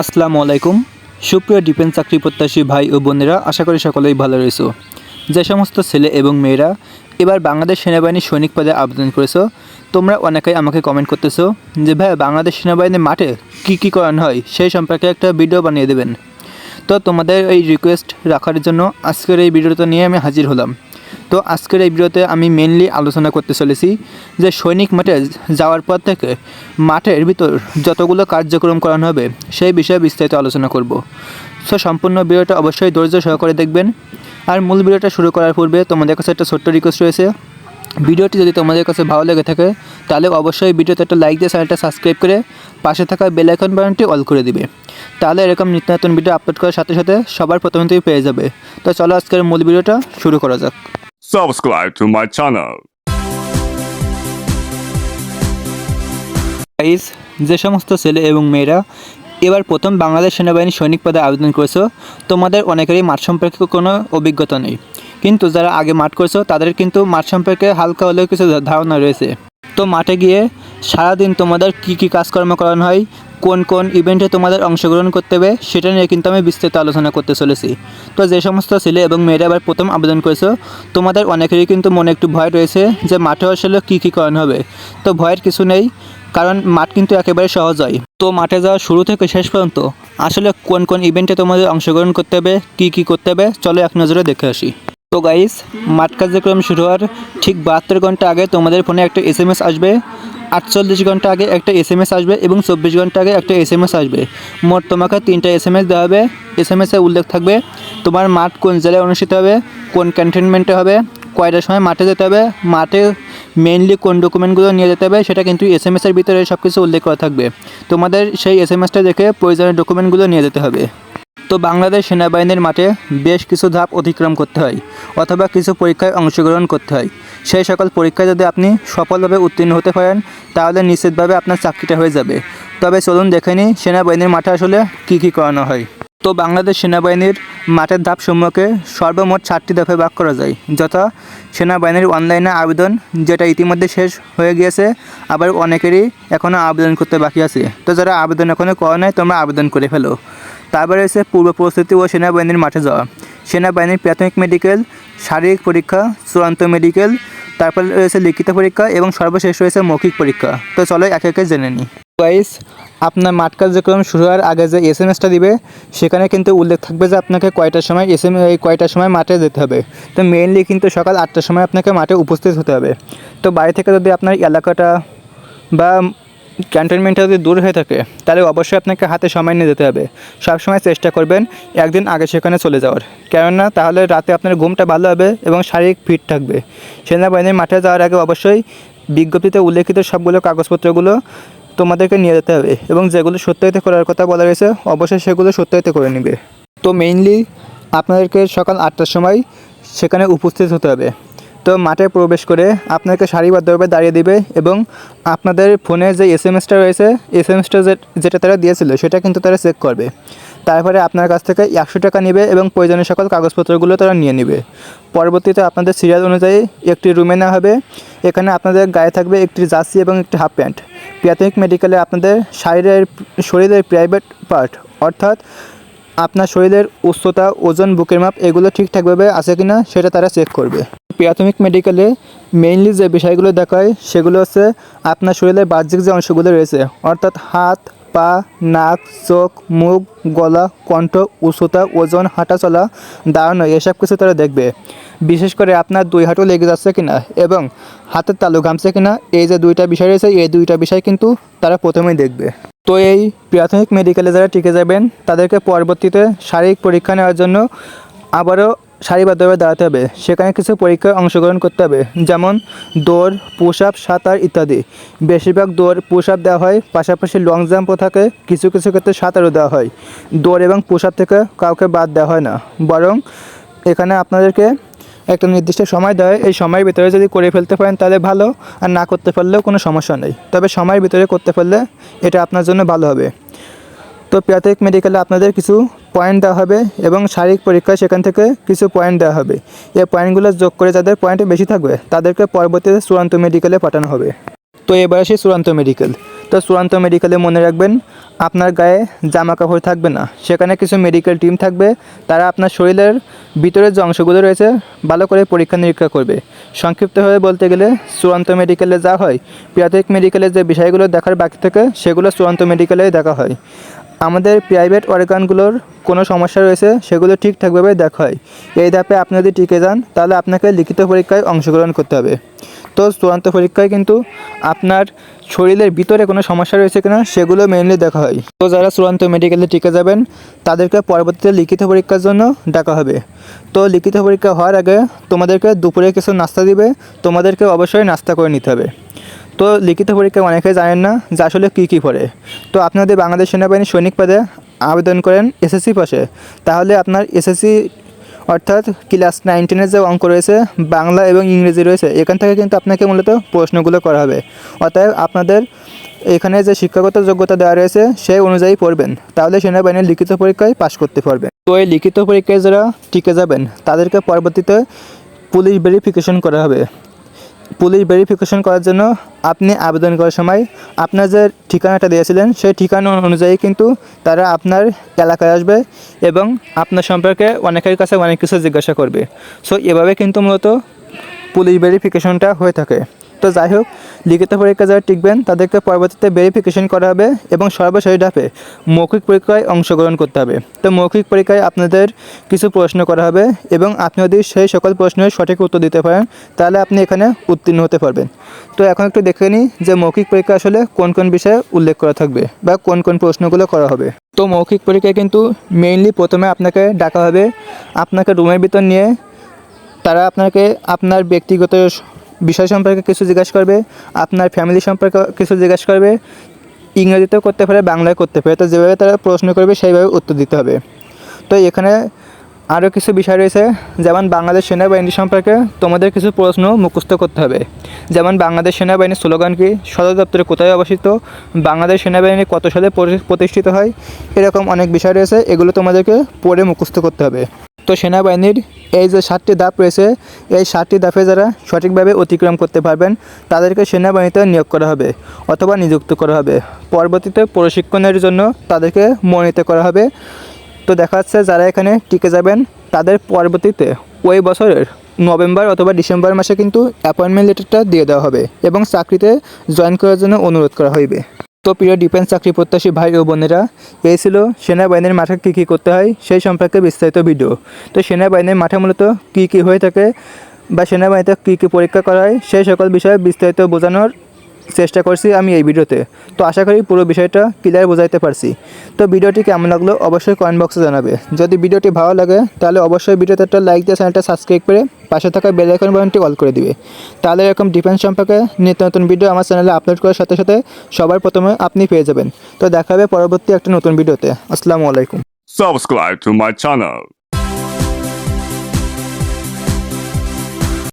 আসসালামু আলাইকুম। সুপ্রিয় ডিফেন্স চাকরি প্রত্যাশী ভাই ও বোনেরা, আশা করি সকলেই ভালো রয়েছো। যে সমস্ত ছেলে এবং মেয়েরা এবার বাংলাদেশ সেনাবাহিনীর সৈনিক পদে আবেদন করেছ, তোমরা অনেকেই আমাকে কমেন্ট করতেছো যে, ভাই, বাংলাদেশ সেনাবাহিনীর মাঠে কী কী করানো হয়? সেই সম্পর্কে একটা ভিডিও বানিয়ে দেবেন। তো তোমাদের এই রিকোয়েস্ট রাখার জন্য আজকের এই ভিডিওটা নিয়ে আমি হাজির হলাম। তো আজকের এই ভিডিওতে আমি মেনলি আলোচনা করতে চলেছি যে সৈনিক মাঠে যাওয়ার পর থেকে মাঠের ভিতর যতগুলো কার্যক্রম করানো হবে সেই বিষয়ে বিস্তারিত আলোচনা করব। সো সম্পূর্ণ ভিডিওটা অবশ্যই ধৈর্য সহকারে দেখবেন। আর মূল ভিডিওটা শুরু করার পূর্বে তোমাদের কাছে একটা ছোট্ট রিকোয়েস্ট রয়েছে। ভিডিওটি যদি তোমাদের কাছে ভালো লেগে থাকে, তাহলে অবশ্যই ভিডিওতে একটা লাইক দিয়ে চ্যানেলটা সাবস্ক্রাইব করে পাশে থাকা বেল আইকন বাটনটি অল করে দিবে। তাহলে এরকম নিত্য নতুন ভিডিও আপলোড করার সাথে সাথে সবার প্রথমেই পেয়ে যাবে। তো চলো আজকের মূল ভিডিওটা শুরু করা যাক। Subscribe to my channel. Guys যে সমস্ত ছেলে এবং মেয়েরা এবার প্রথম বাংলাদেশ সেনাবাহিনী সৈনিক পদে আবেদন করেছ, তোমাদের অনেকেরই মাঠ সম্পর্কে কোনো অভিজ্ঞতা নেই কিন্তু যারা আগে মাঠ করেছ, তাদের কিন্তু মাঠ সম্পর্কে হালকা হলেও কিছু ধারণা রয়েছে তো মাঠে গিয়ে সারাদিন তোমাদের কি কি কাজকর্ম করানো হয় কোন কোন ইভেন্টে তোমাদের অংশগ্রহণ করতে হবে, সেটা নিয়ে কিন্তু আমি বিস্তারিত আলোচনা করতে চলেছি। তো যে সমস্ত ছেলে এবং মেয়েরা আবার প্রথম আবেদন করেছ, তোমাদের অনেকেরই কিন্তু মনে একটু ভয় রয়েছে যে মাঠে আসলে কী কী করানো হবে। তো ভয়ের কিছু নেই, কারণ মাঠ কিন্তু একেবারে সহজ হয়। তো মাঠে যাওয়া শুরু থেকে শেষ পর্যন্ত, আসলে কোন কোন ইভেন্টে তোমাদের অংশগ্রহণ করতে হবে, কী কী করতে হবে, চলো এক নজরে দেখে আসি। তো গাইস মাঠ কার্যক্রম শুরু হওয়ার ঠিক বাহাত্তর ঘণ্টা আগে তোমাদের ফোনে একটা এস এম এস আসবে। আটচল্লিশ ঘণ্টা আগে একটা এস এম এস আসবে এবং চব্বিশ ঘণ্টা আগে একটা এস এম এস আসবে। মোট তোমাকে তিনটা এস এম এস দেওয়া হবে। এস এম এসে উল্লেখ থাকবে, তোমার মাঠ কোন জেলায় অনুষ্ঠিত হবে, কোন ক্যান্টনমেন্টে হবে কয়টার সময় মাঠে যেতে হবে, মাঠে মেইনলি কোন ডকুমেন্টগুলো নিয়ে যেতে হবে, সেটা কিন্তু এস এম এসের ভিতরে সব কিছু উল্লেখ করা থাকবে। তোমাদের সেই এস এম এসটা দেখে প্রয়োজনীয় ডকুমেন্টগুলো নিয়ে যেতে হবে। তো বাংলাদেশ সেনাবাহিনীর মাঠে বেশ কিছু ধাপ অতিক্রম করতে হয়, অথবা কিছু পরীক্ষায় অংশগ্রহণ করতে হয়। সেই সকল পরীক্ষায় যদি আপনি সফলভাবে উত্তীর্ণ হতে পারেন, তাহলে নিশ্চিতভাবে আপনার চাকরিটা হয়ে যাবে। তবে চলুন দেখে নিই সেনাবাহিনীর মাঠে আসলে কী কী করানো হয়। তো বাংলাদেশ সেনাবাহিনীর মাঠের ধাপসমূহকে সর্বমোট চারটি ধাপে ভাগ করা যায়, যথা সেনাবাহিনীর অনলাইনে আবেদন, যেটা ইতিমধ্যে শেষ হয়ে গিয়েছে, আবার অনেকেরই এখনও আবেদন করতে বাকি আছে। তো যারা আবেদন এখনও করা নাই, তোমরা আবেদন করে ফেলো। তারপরে রয়েছে পূর্ব প্রস্তুতি ও সেনাবাহিনীর মাঠে যাওয়া। সেনাবাহিনীর প্রাথমিক মেডিকেল শারীরিক পরীক্ষা, চূড়ান্ত মেডিকেল তারপর রয়েছে লিখিত পরীক্ষা এবং সর্বশেষ রয়েছে মৌখিক পরীক্ষা। তো চলো একে একে জেনে নিই। গাইস আপনার মাঠ কার্যক্রম শুরু হওয়ার আগে যে এস এম এসটা দিবে, সেখানে কিন্তু উল্লেখ থাকবে যে আপনাকে কয়টার সময় এস এম এই কয়টার সময় মাঠে যেতে হবে। তো মেইনলি কিন্তু সকাল আটটার সময় আপনাকে মাঠে উপস্থিত হতে হবে। তো বাড়ি থেকে যদি আপনার এলাকাটা বা ক্যান্টনমেন্টটা যদি দূর হয়ে থাকে, তাহলে অবশ্যই আপনাকে হাতে সময় নিয়ে যেতে হবে। সবসময় চেষ্টা করবেন একদিন আগে সেখানে চলে যাওয়ার। কেননা তাহলে রাতে আপনার ঘুমটা ভালো হবে এবং শারীরিক ফিট থাকবে। সেনাবাহিনীর মাঠে যাওয়ার আগে অবশ্যই বিজ্ঞপ্তিতে উল্লেখিত সবগুলো কাগজপত্রগুলো তোমাদেরকে নিয়ে যেতে হবে এবং যেগুলো সত্যায়িত করার কথা বলা রয়েছে অবশ্যই সেগুলো সত্যায়িত করে নেবে। তো মেইনলি আপনাদেরকে সকাল আটটার সময় সেখানে উপস্থিত হতে হবে। তো মাঠে প্রবেশ করে আপনাকে সারিবদ্ধভাবে দাঁড়িয়ে দিবে এবং আপনাদের ফোনে যে এস এম এসটা রয়েছে এস এম এসটা যেটা তারা দিয়েছিল, সেটা কিন্তু তারা চেক করবে। তারপরে আপনার কাছ থেকে একশো টাকা নেবে এবং প্রয়োজনীয় সকল কাগজপত্রগুলো তারা নিয়ে নেবে। পরবর্তীতে আপনাদের সিরিয়াল অনুযায়ী একটি রুমে নেওয়া হবে। এখানে আপনাদের গায়ে থাকবে একটি জার্সি এবং একটি হাফ প্যান্ট প্রাথমিক মেডিকেলে আপনাদের শরীরের শরীরের প্রাইভেট পার্ট অর্থাৎ আপনার শরীরের উচ্চতা, ওজন, বুকের মাপ এগুলো ঠিকঠাকভাবে আছে কিনা সেটা তারা চেক করবে। প্রাথমিক মেডিকেলে মেইনলি যে বিষয়গুলো দেখায় সেগুলো হচ্ছে আপনার শরীরের বাহ্যিক যে অংশগুলো রয়েছে, অর্থাৎ হাত, পা, নাক, চোখ, মুখ, গলা, কণ্ঠ, উচ্চতা, ওজন, হাঁটা চলা, দাঁড়ানো এসব কিছু তারা দেখবে। বিশেষ করে আপনার দুই হাঁটু লেগে যাচ্ছে কিনা এবং হাতের তালু ঘামছে কিনা, এই যে দুইটা বিষয় রয়েছে, এই দুইটা বিষয় কিন্তু তারা প্রথমেই দেখবে। তো এই প্রাথমিক মেডিকেলে যারা টিকে যাবেন, তাদেরকে পরবর্তীতে শারীরিক পরীক্ষা নেওয়ার জন্য আবারও সারিবদ্ধভাবে দাঁড়াতে হবে। সেখানে কিছু পরীক্ষায় অংশগ্রহণ করতে হবে, যেমন দৌড় পুশ আপ সাঁতার ইত্যাদি। বেশিরভাগ দৌড় পুশ আপ দেওয়া হয়, পাশাপাশি লং জাম্পও থাকে, কিছু কিছু ক্ষেত্রে সাঁতারও দেওয়া হয়। দৌড় এবং পুশ আপ থেকে কাউকে বাদ দেওয়া হয় না। বরং এখানে আপনাদেরকে একটা নির্দিষ্ট সময় দেয়। এই সময়ের ভিতরে যদি করে ফেলতে পারেন তাহলে ভালো। আর না করতে পারলেও কোনো সমস্যা নেই। তবে সময়ের ভিতরে করতে পারলে এটা আপনার জন্য ভালো হবে। তো প্রাথমিক মেডিকেলে আপনাদের কিছু পয়েন্ট দেওয়া হবে এবং শারীরিক পরীক্ষায় সেখান থেকে কিছু পয়েন্ট দেওয়া হবে। এই পয়েন্টগুলো যোগ করে যাদের পয়েন্টে বেশি থাকবে, তাদেরকে পরবর্তীতে চূড়ান্ত মেডিকেলে পাঠানো হবে। তো এবার আসি চূড়ান্ত মেডিকেল তো চূড়ান্ত মেডিকেলে মনে রাখবেন, আপনার গায়ে জামা কাপড় থাকবে না। সেখানে কিছু মেডিকেল টিম থাকবে, তারা আপনার শরীরের ভিতরের যে অংশগুলো রয়েছে, ভালো করে পরীক্ষা নিরীক্ষা করবে। সংক্ষিপ্তভাবে বলতে গেলে, চূড়ান্ত মেডিকেলে যা হয়, প্রাথমিক মেডিকেলে যে বিষয়গুলো দেখার বাকি থাকে, সেগুলো চূড়ান্ত মেডিকেলেই দেখা হয়। আমাদের প্রাইভেট অর্গানগুলোর কোনো সমস্যা রয়েছে, সেগুলো ঠিকঠাকভাবে দেখা হয় এই ধাপে আপনি যদি টিকে যান, তাহলে আপনাকে লিখিত পরীক্ষায় অংশগ্রহণ করতে হবে। তো চূড়ান্ত পরীক্ষায় কিন্তু আপনার শরীরের ভিতরে কোনো সমস্যা রয়েছে কিনা, সেগুলো মেনলি দেখা হয়। তো যারা চূড়ান্ত মেডিকেলে টিকে যাবেন, তাদেরকে পরবর্তীতে লিখিত পরীক্ষার জন্য ডাকা হবে। তো লিখিত পরীক্ষা হওয়ার আগে তোমাদেরকে দুপুরে কিছু নাস্তা দিবে, তোমাদেরকে অবশ্যই নাস্তা করে নিতে হবে। তো লিখিত পরীক্ষা অনেকে জানেন না যে আসলে কী কী পড়ে। তো আপনি যদি বাংলাদেশ সেনাবাহিনী সৈনিক পদে আবেদন করেন এসএসসি পাশে। তাহলে আপনার এসএসসি অর্থাৎ ক্লাস নাইনটিনের যে অঙ্ক রয়েছে, বাংলা এবং ইংরেজি রয়েছে, এখান থেকে কিন্তু আপনাকে মূলত প্রশ্নগুলো করা হবে। অতএব আপনাদের এখানে যে শিক্ষাগত যোগ্যতা দেওয়া রয়েছে, সেই অনুযায়ী পড়বেন। তাহলে সেনাবাহিনীর লিখিত পরীক্ষায় পাশ করতে পারবেন। তো এই লিখিত পরীক্ষায় যারা টিকে যাবেন, তাদেরকে পরবর্তীতে পুলিশ ভেরিফিকেশন করা হবে। পুলিশ ভেরিফিকেশন করার জন্য আপনি আবেদন করার সময় আপনার যে ঠিকানাটা দিয়েছিলেন, সেই ঠিকানা অনুযায়ী কিন্তু তারা আপনার এলাকায় আসবে এবং আপনার সম্পর্কে অনেকের কাছে অনেক কিছু জিজ্ঞাসা করবে। সো এভাবে কিন্তু মূলত পুলিশ ভেরিফিকেশনটা হয়ে থাকে। তো যাই হোক, লিখিত পরীক্ষা যারা টিকবেন, তাদেরকে পরবর্তীতে ভেরিফিকেশন করা হবে এবং সর্বশেষ ধাপে মৌখিক পরীক্ষায় অংশগ্রহণ করতে হবে। তো মৌখিক পরীক্ষায় আপনাদের কিছু প্রশ্ন করা হবে এবং আপনি যদি সেই সকল প্রশ্নের সঠিক উত্তর দিতে পারেন, তাহলে আপনি এখানে উত্তীর্ণ হতে পারবেন। তো এখন একটু দেখে নিই যে মৌখিক পরীক্ষা আসলে কোন কোন বিষয়ে উল্লেখ করা থাকবে বা কোন কোন প্রশ্নগুলো করা হবে। তো মৌখিক পরীক্ষায় কিন্তু মেইনলি প্রথমে আপনাকে ডাকা হবে আপনাকে রুমের ভিতর নিয়ে, তারা আপনাকে আপনার ব্যক্তিগত বিষয় সম্পর্কে কিছু জিজ্ঞাসা করবে, আপনার ফ্যামিলি সম্পর্কে কিছু জিজ্ঞাসা করবে, ইংরেজিতেও করতে পারে, বাংলায় করতে পারে। তো যেভাবে তারা প্রশ্ন করবে, সেইভাবে উত্তর দিতে হবে। তো এখানে আরও কিছু বিষয় রয়েছে, যেমন বাংলাদেশ সেনাবাহিনী সম্পর্কে তোমাদের কিছু প্রশ্ন মুখস্থ করতে হবে। যেমন বাংলাদেশ সেনাবাহিনীর স্লোগান কী? সদর দপ্তরে কোথায় অবস্থিত? বাংলাদেশ সেনাবাহিনী কত সালে প্রতিষ্ঠিত হয়? এরকম অনেক বিষয় রয়েছে, এগুলো তোমাদেরকে পড়ে মুখস্থ করতে হবে। সেনাবাহিনীর এই যে সাতটি ধাপ রয়েছে, এই সাতটি ধাপে যারা সঠিকভাবে অতিক্রম করতে পারবেন, তাদেরকে সেনাবাহিনীতে নিয়োগ করা হবে অথবা নিযুক্ত করা হবে। পরবর্তীতে প্রশিক্ষণের জন্য তাদেরকে মনোনীত করা হবে। তো দেখা যাচ্ছে যারা এখানে টিকে যাবেন, তাদের পরবর্তীতে ওই বছরের নভেম্বর অথবা ডিসেম্বর মাসে কিন্তু অ্যাপয়েন্টমেন্ট লেটারটা দিয়ে দেওয়া হবে এবং চাকরিতে জয়েন করার জন্য অনুরোধ করা হইবে। তো প্রিয় ডিফেন্স চাকরি প্রত্যাশী ভাই ও বোনেরা, এই ছিল সেনাবাহিনীর মাঠে কী কী করতে হয় সেই সম্পর্কে বিস্তারিত ভিডিও তো সেনাবাহিনীর মাঠে মূলত কী কী হয়ে থাকে বা সেনাবাহিনীতে কী কী পরীক্ষা করা হয় সেই সকল বিষয়ে বিস্তারিত বোঝানোর চেষ্টা করছি আমি এই ভিডিওতে। তো আশা করি পুরো বিষয়টা ক্লিয়ার বোঝাইতে পারছি। তো ভিডিওটি কেমন লাগল অবশ্যই কমেন্ট বক্সে জানাবে। যদি ভিডিওটি ভালো লাগে, তাহলে অবশ্যই ভিডিওতে একটা লাইক দিয়ে চ্যানেলটা সাবস্ক্রাইব করে পাশে থাকা বেল আইকন বাটনটি অল করে দিবে। তাহলে এরকম ডিফেন্স সম্পর্কে নিত্য নতুন ভিডিও আমার চ্যানেলে আপলোড করার সাথে সাথে সবার প্রথমে আপনি পেয়ে যাবেন। তো দেখা হবে পরবর্তী একটা নতুন ভিডিওতে আসসালামু আলাইকুম। Subscribe to my channel.